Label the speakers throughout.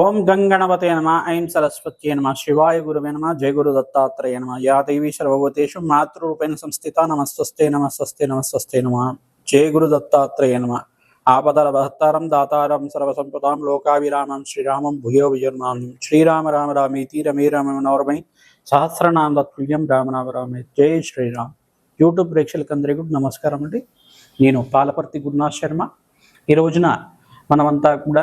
Speaker 1: ఓం గంగణవతే నమ ఐం సరస్వత్యే నమ శివాయ గురువే నమ జయ గురు దత్తాత్రేయ నమ యా దేవి సర్వభూతేషు మాతృరూపేణ సంస్థిత నమస్వస్తే నమస్వస్తే నమస్వస్తే నమ జయ గురు దత్తాత్రేయ నమ. ఆపదల భక్తారం దాతారం సర్వసంపదాం లోకావిరామం శ్రీరామం భూయో విజర్మాం శ్రీరామ రామ రామేతి రమే రామ మనోరమై సహస్రనామ తత్తుల్యం రామనామ రామే జై శ్రీరామ్. యూట్యూబ్ ప్రేక్షకులందరికీ నమస్కారం అండి. నేను పాలపర్తి గురునాథ్ శర్మ. ఈ రోజున మనమంతా కూడా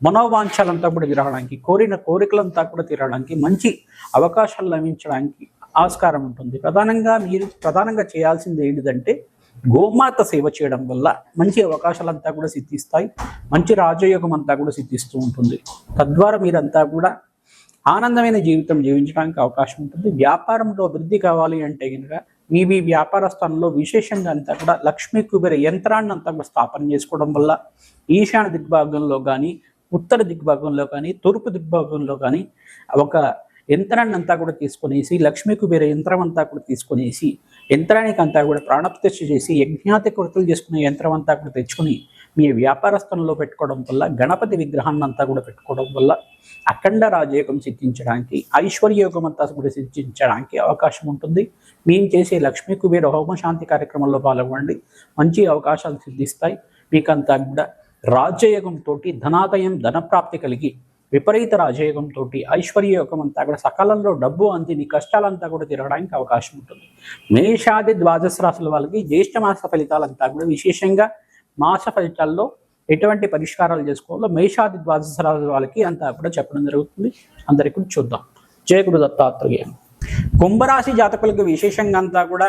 Speaker 1: మనోవాంఛలంతా కూడా తిరగడానికి కోరిన కోరికలంతా కూడా తీరడానికి మంచి అవకాశాలు లభించడానికి ఆస్కారం ఉంటుంది. ప్రధానంగా మీరు ప్రధానంగా చేయాల్సింది ఏంటిదంటే గోమాత సేవ చేయడం వల్ల మంచి అవకాశాలంతా కూడా సిద్ధిస్తాయి మంచి రాజయోగం అంతా కూడా సిద్ధిస్తూ ఉంటుంది. తద్వారా మీరంతా కూడా ఆనందమైన జీవితం జీవించడానికి అవకాశం ఉంటుంది. వ్యాపారంలో అభివృద్ధి కావాలి అంటే కనుక మీ మీ వ్యాపార స్థానంలో విశేషంగా అంతా కూడా లక్ష్మీ కుబేర యంత్రాన్ని అంతా కూడా స్థాపన చేసుకోవడం వల్ల ఈశాన్య దిగ్భాగంలో కానీ ఉత్తర దిగ్భాగంలో కానీ తూర్పు దిగ్భాగంలో కానీ ఒక యంత్రాన్ని అంతా కూడా తీసుకునేసి లక్ష్మీ కుబేర యంత్రం అంతా కూడా తీసుకునేసి యంత్రానికి అంతా కూడా ప్రాణప్రతిష్ఠ చేసి యజ్ఞాతి కృతులు చేసుకునే యంత్రం అంతా కూడా తెచ్చుకొని మీ వ్యాపార స్థలంలో పెట్టుకోవడం వల్ల గణపతి విగ్రహాన్ని అంతా కూడా పెట్టుకోవడం వల్ల అఖండ రాజయోగం సిద్ధించడానికి ఐశ్వర్యయోగం అంతా కూడా సిద్ధించడానికి అవకాశం ఉంటుంది. మేము చేసే లక్ష్మీ కుబేర హోమ శాంతి కార్యక్రమంలో పాల్గొనండి. మంచి అవకాశాలు సిద్ధిస్తాయి. మీకంతా కూడా రాజ్యయోగంతో ధనాదయం ధనప్రాప్తి కలిగి విపరీత రాజయోగంతో ఐశ్వర్యయోగం అంతా కూడా సకాలంలో డబ్బు అంది నీ కష్టాలంతా కూడా తిరగడానికి అవకాశం ఉంటుంది. మేషాది ద్వాదశ రాశుల వాళ్ళకి జ్యేష్ఠ మాస ఫలితాలంతా కూడా విశేషంగా మాస ఫలితాల్లో ఎటువంటి పరిష్కారాలు చేసుకోవాలో మేషాది ద్వాదశ రాశుల వాళ్ళకి అంతా కూడా చెప్పడం జరుగుతుంది. అందరికీ కూడా చూద్దాం. జయగురు దత్తాత్రేయ. కుంభరాశి జాతకులకు విశేషంగా అంతా కూడా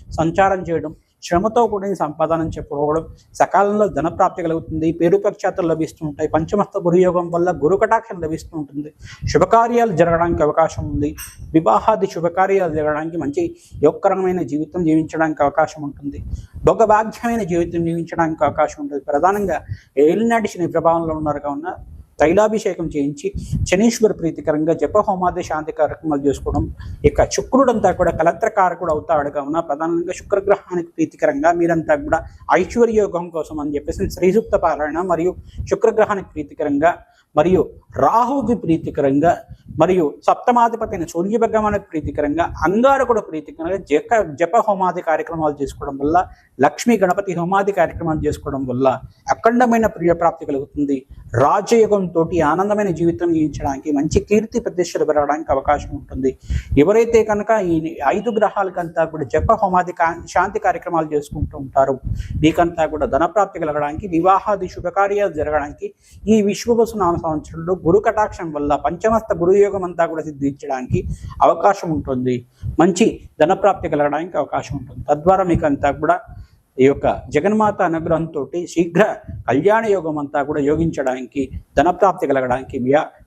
Speaker 1: సంచారం చేయడం శ్రమతో కూడిన సంపాదన చెప్పుకోవడం సకాలంలో ధన ప్రాప్తి కలుగుతుంది పేరు ప్రఖ్యాతులు లభిస్తూ ఉంటాయి పంచమస్త గురుయోగం వల్ల గురు కటాక్షం లభిస్తూ ఉంటుంది శుభకార్యాలు జరగడానికి అవకాశం ఉంది వివాహాది శుభకార్యాలు జరగడానికి మంచి యోగకరమైన జీవితం జీవించడానికి అవకాశం ఉంటుంది భోగభాగ్యమైన జీవితం జీవించడానికి అవకాశం ఉంటుంది. ప్రధానంగా ఏలినాటి శని ప్రభావంలో ఉన్నారు కావున తైలాభిషేకం చేయించి శనీశ్వర ప్రీతికరంగా జప హోమాది శాంతి కార్యక్రమాలు చేసుకోవడం ఇక శుక్రుడంతా కూడా కలత్రకారకుడు అవుతాడు కావున ప్రధానంగా శుక్రగ్రహానికి ప్రీతికరంగా మీరంతా కూడా ఐశ్వర్యోగం కోసం అని చెప్పేసి శ్రీసూక్త పారాయణ మరియు శుక్రగ్రహానికి ప్రీతికరంగా మరియు రాహుకి ప్రీతికరంగా మరియు సప్తమాధిపతిని సూర్య భగవానికి ప్రీతికరంగా అంగారకుడు ప్రీతికరంగా జప జప హోమాది కార్యక్రమాలు చేసుకోవడం వల్ల లక్ష్మీ గణపతి హోమాది కార్యక్రమాలు చేసుకోవడం వల్ల అఖండమైన ప్రియప్రాప్తి కలుగుతుంది. రాజయోగంతో ఆనందమైన జీవితం జీవించడానికి మంచి కీర్తి ప్రతిష్టలు పెరగడానికి అవకాశం ఉంటుంది. ఎవరైతే కనుక ఈ ఐదు గ్రహాలకంతా కూడా జప హోమాది శాంతి కార్యక్రమాలు చేసుకుంటూ ఉంటారు మీకంతా కూడా ధనప్రాప్తి కలగడానికి వివాహాది శుభకార్యాలు జరగడానికి ఈ విశ్వవసు నామ సంవత్సరంలో గురు కటాక్షం వల్ల పంచమస్త గురుయోగం అంతా కూడా సిద్ధించడానికి అవకాశం ఉంటుంది. మంచి ధనప్రాప్తి కలగడానికి అవకాశం ఉంటుంది. తద్వారా మీకంతా కూడా ఈ యొక్క జగన్మాత అనుగ్రహంతో శీఘ్ర కళ్యాణ యోగం అంతా కూడా యోగించడానికి ధనప్రాప్తి కలగడానికి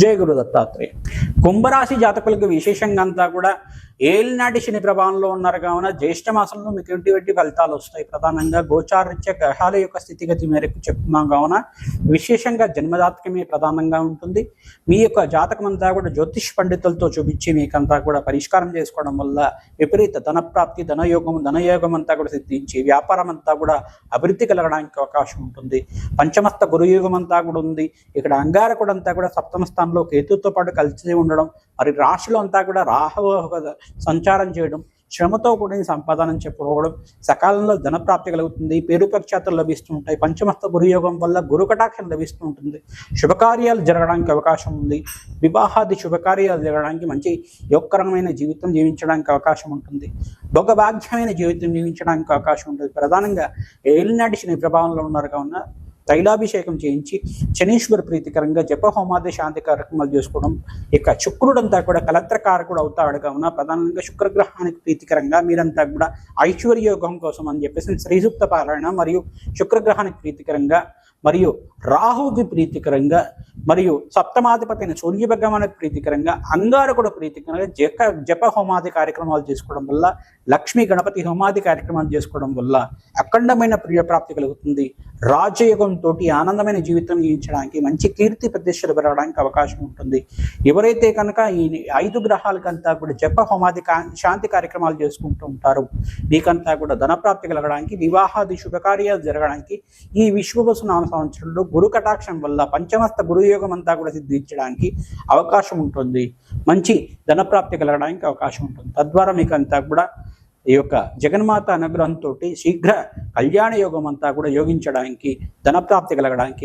Speaker 1: జయ గురు దత్తాత్రేయ. కుంభరాశి జాతకులకు విశేషంగా అంతా కూడా ఏలినాటి శని ప్రభావంలో ఉన్నారు కావున జ్యేష్ఠ మాసంలో మీకు ఎటువంటి ఫలితాలు వస్తాయి. ప్రధానంగా గోచారరీత్య గ్రహాల యొక్క స్థితిగతి మేరకు చెప్తున్నాం కావున విశేషంగా జన్మజాతకమే ప్రధానంగా ఉంటుంది. మీ యొక్క జాతకం అంతా కూడా జ్యోతిష్ పండితులతో చూపించి మీకంతా కూడా పరిష్కారం చేసుకోవడం వల్ల విపరీత ధనప్రాప్తి ధనయోగం ధనయోగం అంతా కూడా సిద్ధించి వ్యాపారం అంతా కూడా అభివృద్ధి కలగడానికి అవకాశం ఉంటుంది. పంచమస్త గురుయుగం అంతా కూడా ఉంది. ఇక్కడ అంగారకుడు అంతా కూడా సప్తమ స్థానంలో కేతుతో పాటు కలిసి ఉండడం మరి రాశిలో అంతా కూడా రాహు సంచారం చేయడం శ్రమతో కూడిన సంపాదన చెప్పుకోవడం సకాలంలో ధన ప్రాప్తి కలుగుతుంది పేరు ప్రఖ్యాతలు లభిస్తూ ఉంటాయి పంచమస్త గురుయోగం వల్ల గురు కటాక్షం లభిస్తూ ఉంటుంది శుభకార్యాలు జరగడానికి అవకాశం ఉంది వివాహాది శుభకార్యాలు జరగడానికి మంచి యోగకరమైన జీవితం జీవించడానికి అవకాశం ఉంటుంది భోగభాగ్యమైన జీవితం జీవించడానికి అవకాశం ఉంటుంది. ప్రధానంగా ఏలినాటి శని ప్రభావంలో ఉన్నారు. కావున తైలాభిషేకం చేయించి శనీశ్వర ప్రీతికరంగా జప హోమాది శాంతి కార్యక్రమాలు చేసుకోవడం ఇక శుక్రుడంతా కూడా కలత్రకారకుడు అవుతాడు కావున ప్రధానంగా శుక్రగ్రహానికి ప్రీతికరంగా మీరంతా కూడా ఐశ్వర్యోగం కోసం అని చెప్పేసి శ్రీసూక్త పారాయణ మరియు శుక్రగ్రహానికి ప్రీతికరంగా మరియు రాహుకి ప్రీతికరంగా మరియు సప్తమాధిపతిని సూర్య భగవానికి ప్రీతికరంగా అంగారకుడు ప్రీతికరంగా జప జప హోమాది కార్యక్రమాలు చేసుకోవడం వల్ల లక్ష్మీ గణపతి హోమాది కార్యక్రమాలు చేసుకోవడం వల్ల అఖండమైన ప్రియప్రాప్తి కలుగుతుంది. రాజయోగంతో ఆనందమైన జీవితం జీవించడానికి మంచి కీర్తి ప్రతిష్టలు పెరగడానికి అవకాశం ఉంటుంది. ఎవరైతే కనుక ఈ ఐదు గ్రహాలకంతా కూడా జప హోమాది కా- శాంతి కార్యక్రమాలు చేసుకుంటూ ఉంటారు మీకంతా కూడా ధనప్రాప్తి కలగడానికి వివాహాది శుభకార్యాలు జరగడానికి ఈ విశ్వవసు నామ సంవత్సరంలో గురు కటాక్షం వల్ల పంచమస్త గురుయోగం అంతా కూడా సిద్ధించడానికి అవకాశం ఉంటుంది. మంచి ధనప్రాప్తి కలగడానికి అవకాశం ఉంటుంది. తద్వారా మీకు అంతా కూడా ఈ యొక్క జగన్మాత అనుగ్రహంతో శీఘ్ర కళ్యాణ యోగం అంతా కూడా యోగించడానికి ధనప్రాప్తి కలగడానికి